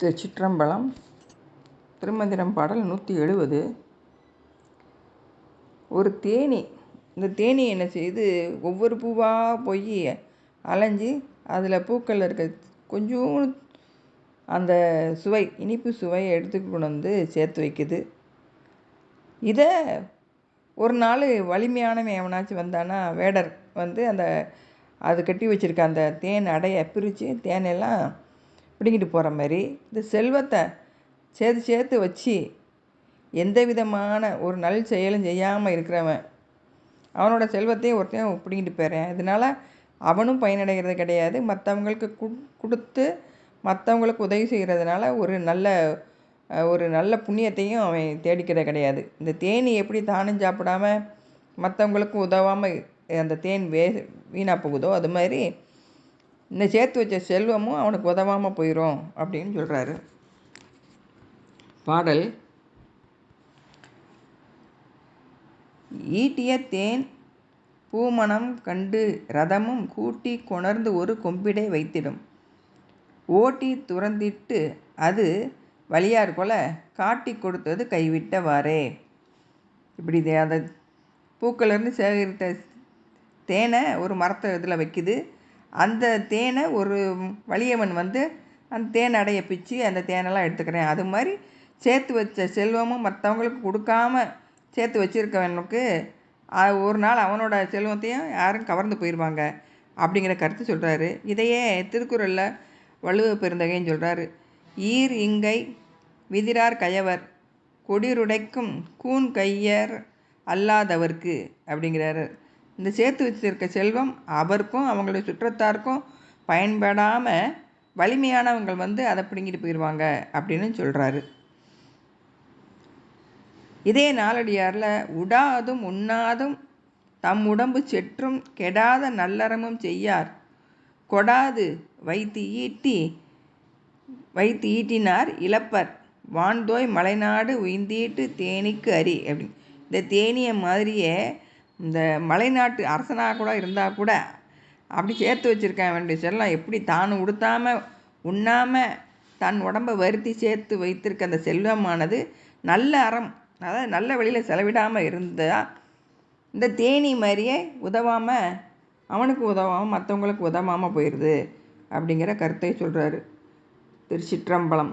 திருச்சிற்றம்பலம் திருமந்திரம் பாடல் நூற்றி எழுபது ஒரு தேனி இந்த தேனி என்ன செய்யுது ஒவ்வொரு பூவாக போய் அலைஞ்சி அதில் பூக்கள் இருக்க கொஞ்சம் அந்த சுவை இனிப்பு சுவையை எடுத்து கொண்டு வந்து சேர்த்து வைக்குது. இதை ஒரு நாள் வலிமையானவன் எவனாச்சும் வந்தானா வேடர் வந்து அந்த அது கட்டி வச்சுருக்க அந்த தேன் அடையை பிரித்து தேனெல்லாம் பிடுங்கிட்டு போகிற மாதிரி இந்த செல்வத்தை சேர்த்து சேர்த்து வச்சு எந்த விதமான ஒரு நல் செயலும் செய்யாமல் இருக்கிறவன் அவனோட செல்வத்தையும் ஒருத்தையும் பிடிங்கிட்டு போயிடுறேன். இதனால் அவனும் பயனடைகிறது கிடையாது. மற்றவங்களுக்கு கொடுத்து மற்றவங்களுக்கு உதவி செய்கிறதுனால ஒரு நல்ல ஒரு நல்ல புண்ணியத்தையும் அவன் தேடிக்கிறது கிடையாது. இந்த தேனி எப்படி தானும் சாப்பிடாம மற்றவங்களுக்கும் உதவாமல் அந்த தேன் வே வீணாக போகுதோ அது மாதிரி இந்த சேர்த்து வச்ச செல்வமும் அவனுக்கு உதவாமல் போயிடும் அப்படின்னு சொல்கிறாரு பாடல் ஈட்டிய தேன் பூமணம் கண்டு ரதமும் கூட்டி கொணர்ந்து ஒரு கொம்பிடை வைத்திடும். ஓட்டி துறந்திட்டு அது வழியார் போல காட்டி கொடுத்தது கைவிட்டவாறே இப்படி அந்த பூக்களிருந்து சேகரித்த தேனை ஒரு மரத்தை இதில் வைக்குது. அந்த தேனை ஒரு வலியவன் வந்து அந்த தேன் அடைய பிச்சு அந்த தேனெல்லாம் எடுத்துக்கிறேன். அது மாதிரி சேர்த்து வச்ச செல்வமும் மற்றவங்களுக்கு கொடுக்காம சேர்த்து வச்சுருக்கவனுக்கு ஒரு நாள் அவனோட செல்வத்தையும் யாரும் கவர்ந்து போயிடுவாங்க அப்படிங்கிற கருத்து சொல்கிறாரு இதையே திருக்குறளில் வள்ளுவ பெருந்தகைன்னு சொல்கிறாரு ஈர் இங்கை விதிரார் கயவர் கொடிருடைக்கும் கூன் கையர் அல்லாதவர்க்கு அப்படிங்கிறாரு. இந்த சேர்த்து வச்சிருக்க செல்வம் அவருக்கும் அவங்களுடைய சுற்றத்தாருக்கும் பயன்படாமல் வலிமையானவங்க வந்து அதை பிடுங்கிட்டு போயிடுவாங்க அப்படின்னு சொல்கிறாரு இதே நாளடியாரில் உடாதும் உண்ணாதும் தம் உடம்பு செற்றும் கெடாத நல்லறமும் செய்யார். கொடாது வைத்து ஈட்டி வைத்து ஈட்டினார் இழப்பர் வான்தோய் மலைநாடு உயிந்தீட்டு தேனிக்கு அரி அப்படி இந்த தேனியை மாதிரியே இந்த மலைநாட்டு அரசனாக கூட இருந்தால் கூட அப்படி சேர்த்து வச்சுருக்கேன் வேண்டிய செல்லம் எப்படி தான் உடுத்தாமல் உண்ணாமல் தன் உடம்பை வருத்தி சேர்த்து வைத்திருக்க அந்த செல்வமானது நல்ல அறம். அதாவது நல்ல வழியில் செலவிடாமல் இருந்தால் இந்த தேனி மாதிரியே உதவாமல் அவனுக்கு உதவாமல் மற்றவங்களுக்கு உதவாமல் போயிடுது அப்படிங்கிற கருத்தை சொல்கிறாரு திருச்சிற்றம்பலம்.